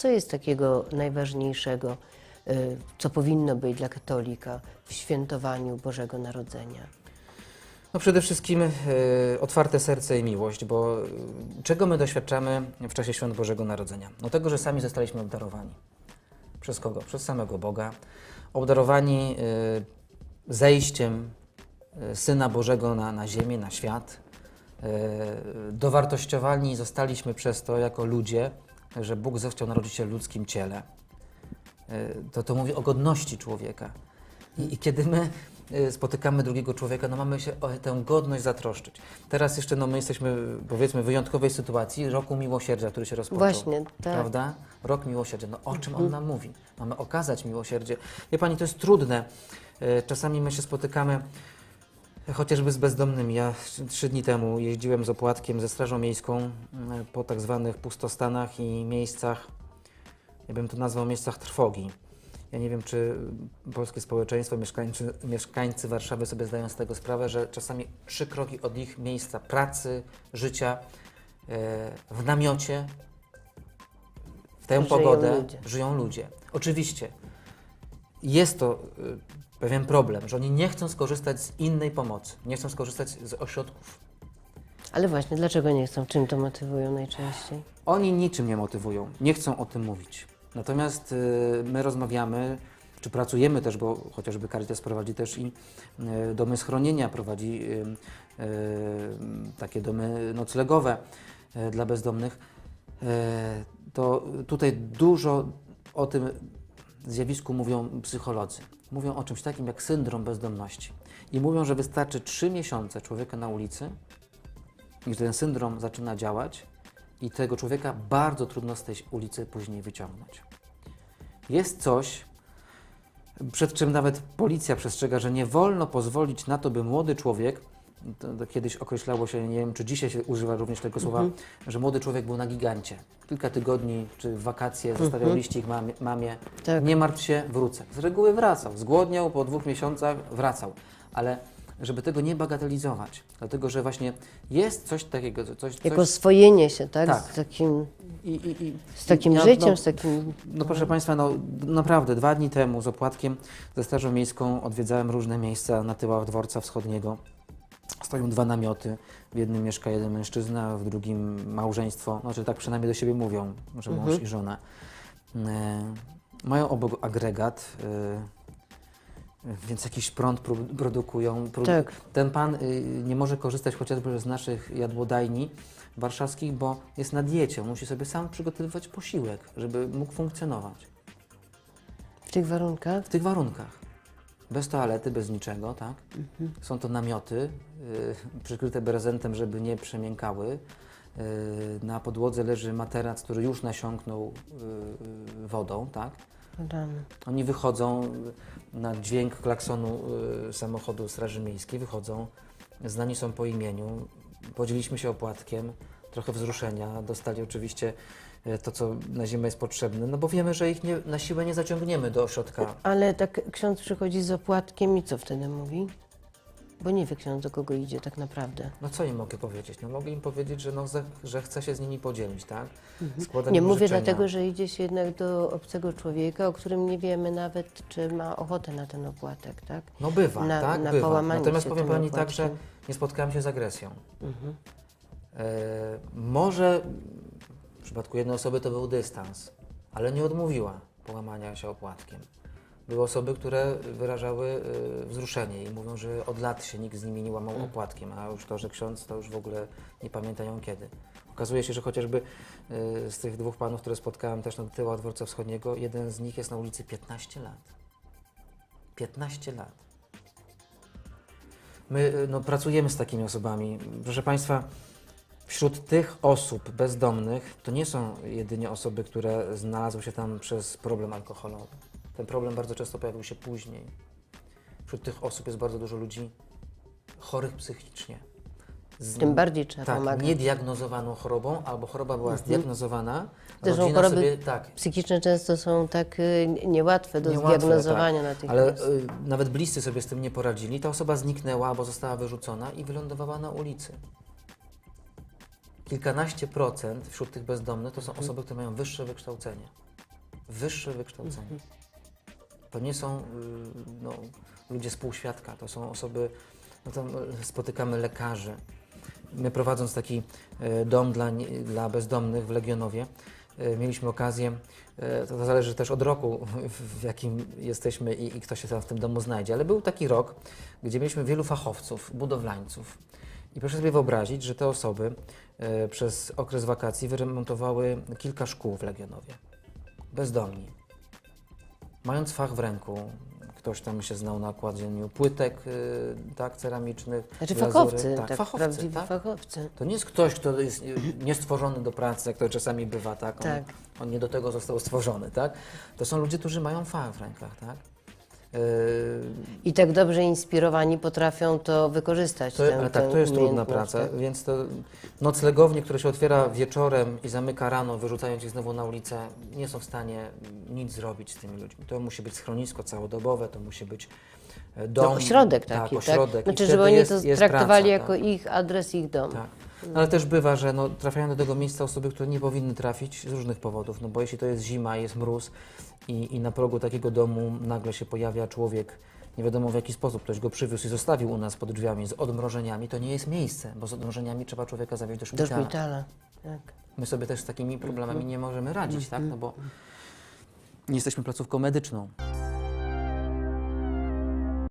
Co jest takiego najważniejszego, y, co powinno być dla katolika w świętowaniu Bożego Narodzenia? No przede wszystkim e, otwarte serce i miłość, bo e, czego my doświadczamy w czasie Świąt Bożego Narodzenia? No tego, że sami zostaliśmy obdarowani. Przez kogo? Przez samego Boga. Obdarowani zejściem Syna Bożego na, na ziemię, na świat. Dowartościowani zostaliśmy przez to jako ludzie, że Bóg zechciał narodzić się w ludzkim ciele. E, to, to mówi o godności człowieka. I, I kiedy my e, spotykamy drugiego człowieka, no mamy się o tę godność zatroszczyć. Teraz jeszcze no, my jesteśmy powiedzmy w wyjątkowej sytuacji roku miłosierdzia, który się rozpoczął. Właśnie, tak. Prawda? Rok miłosierdzia. No o czym on nam mówi? Mamy okazać miłosierdzie. Wie Pani, to jest trudne. E, Czasami my się spotykamy chociażby z bezdomnymi. Ja trzy dni temu jeździłem z opłatkiem ze Strażą Miejską m, po tak zwanych pustostanach i miejscach, ja bym to nazwał miejscach trwogi. Ja nie wiem, czy polskie społeczeństwo, mieszkańcy, mieszkańcy Warszawy sobie zdają z tego sprawę, że czasami trzy kroki od ich miejsca pracy, życia, e, w namiocie, w tę Żyją pogodę ludzie. żyją ludzie. Oczywiście jest to y, pewien problem, że oni nie chcą skorzystać z innej pomocy, nie chcą skorzystać z ośrodków. Ale właśnie, dlaczego nie chcą? Czym to motywują najczęściej? Oni niczym nie motywują, nie chcą o tym mówić. Natomiast y, my rozmawiamy, czy pracujemy też, bo chociażby Caritas prowadzi też i y, domy schronienia, prowadzi y, y, takie domy noclegowe y, dla bezdomnych. Y, to tutaj dużo o tym zjawisku mówią psycholodzy. Mówią o czymś takim jak syndrom bezdomności. I mówią, że wystarczy 3 miesiące człowieka na ulicy, i ten syndrom zaczyna działać i tego człowieka bardzo trudno z tej ulicy później wyciągnąć. Jest coś, przed czym nawet policja przestrzega, że nie wolno pozwolić na to, by młody człowiek, to, to kiedyś określało się, nie wiem czy dzisiaj się używa również tego słowa, że młody człowiek był na gigancie. Kilka tygodni czy wakacje zostawiał liścik mamie, mamie. Tak. Nie martw się, wrócę. Z reguły wracał. Zgłodniał, po dwóch miesiącach wracał. Ale żeby tego nie bagatelizować, dlatego że właśnie jest coś takiego, coś, coś Jako oswojenie się, tak? Tak. Z takim, i, i, i, z takim ja, życiem, no, z takim... no proszę Państwa, no naprawdę dwa dni temu z opłatkiem ze Strażą Miejską odwiedzałem różne miejsca na tyłach dworca wschodniego. Stoją dwa namioty, w jednym mieszka jeden mężczyzna, w drugim małżeństwo, znaczy tak przynajmniej do siebie mówią, że mąż i żona. E, mają obok agregat, e, więc jakiś prąd pro- produkują. Pro- Tak. Ten pan y, nie może korzystać chociażby z naszych jadłodajni warszawskich, bo jest na diecie. Musi sobie sam przygotowywać posiłek, żeby mógł funkcjonować W tych warunkach? w tych warunkach. Bez toalety, bez niczego, tak? Są to namioty y, przykryte brezentem, żeby nie przemiękały. Y, na podłodze leży materac, który już nasiąknął y, y, wodą, tak? Rany. Oni wychodzą na dźwięk klaksonu y, samochodu Straży Miejskiej, wychodzą, znani są po imieniu, podzieliliśmy się opłatkiem, trochę wzruszenia, dostali oczywiście y, to, co na zimę jest potrzebne, no bo wiemy, że ich nie, na siłę nie zaciągniemy do ośrodka. Ale tak ksiądz przychodzi z opłatkiem i co wtedy mówi? Bo nie wie ksiądz, do kogo idzie tak naprawdę. No co im mogę powiedzieć? No mogę im powiedzieć, że, no, że chcę się z nimi podzielić, tak? Składam Mhm. Nie im mówię życzenia. dlatego, że idzie się jednak do obcego człowieka, o którym nie wiemy nawet, czy ma ochotę na ten opłatek, tak? No bywa, na- tak? na bywa. Natomiast powiem Pani tak, że opłatkiem. nie spotkałem się z agresją. Mhm. E, może w przypadku jednej osoby to był dystans, ale nie odmówiła połamania się opłatkiem. Były osoby, które wyrażały e, wzruszenie i mówią, że od lat się nikt z nimi nie łamał opłatkiem, a już to, że ksiądz, to już w ogóle nie pamiętają kiedy. Okazuje się, że chociażby e, z tych dwóch panów, które spotkałem też na tyłach dworca wschodniego, jeden z nich jest na ulicy 15 lat. 15 lat. My no, pracujemy z takimi osobami. Proszę Państwa, wśród tych osób bezdomnych to nie są jedynie osoby, które znalazły się tam przez problem alkoholowy. Ten problem bardzo często pojawił się później. Wśród tych osób jest bardzo dużo ludzi chorych psychicznie. Z, Tym bardziej trzeba tak, pomagać. Mhm. niediagnozowaną chorobą, albo choroba była zdiagnozowana. Zresztą choroby sobie, tak, Psychiczne często są tak y, niełatwe do Niełatwe, zdiagnozowania tak. natychmiast. Ale y, nawet bliscy sobie z tym nie poradzili. Ta osoba zniknęła albo została wyrzucona i wylądowała na ulicy. Kilkanaście procent wśród tych bezdomnych to są osoby, które mają wyższe wykształcenie. wyższe wykształcenie. To nie są y, no, ludzie z półświadka, to są osoby, no tam y, spotykamy lekarzy. My prowadząc taki y, dom dla, dla bezdomnych w Legionowie, mieliśmy okazję, y, to zależy też od roku, w- w jakim jesteśmy i, i kto się tam w tym domu znajdzie, ale był taki rok, gdzie mieliśmy wielu fachowców, budowlańców. I proszę sobie wyobrazić, że te osoby e, przez okres wakacji wyremontowały kilka szkół w Legionowie. Bezdomni. Mając fach w ręku, ktoś tam się znał na kładzeniu płytek e, tak, ceramicznych. Znaczy glazury. fachowcy, tak, tak, fachowcy, prawdziwi tak? fachowcy. To nie jest ktoś, kto jest niestworzony do pracy, jak to czasami bywa, tak? On, Tak. on nie do tego został stworzony, tak? To są ludzie, którzy mają fach w rękach, tak? E, I tak dobrze inspirowani potrafią to wykorzystać. To, tę, tak, to jest trudna praca, tak? więc to noclegownie, które się otwiera wieczorem i zamyka rano, wyrzucając ich znowu na ulicę, nie są w stanie nic zrobić z tymi ludźmi. To musi być schronisko całodobowe, to musi być dom. No, ośrodek taki, tak? ośrodek. I Znaczy, żeby oni jest, to jest traktowali praca, jako ich adres, ich dom. Tak. Ale też bywa, że no, trafiają do tego miejsca osoby, które nie powinny trafić z różnych powodów. No bo jeśli to jest zima, jest mróz i, i na progu takiego domu nagle się pojawia człowiek, nie wiadomo w jaki sposób, ktoś go przywiózł i zostawił u nas pod drzwiami z odmrożeniami, to nie jest miejsce, bo z odmrożeniami trzeba człowieka zawieźć do Do szpitala. szpitala. Tak. My sobie też z takimi problemami nie możemy radzić, tak? No bo nie jesteśmy placówką medyczną.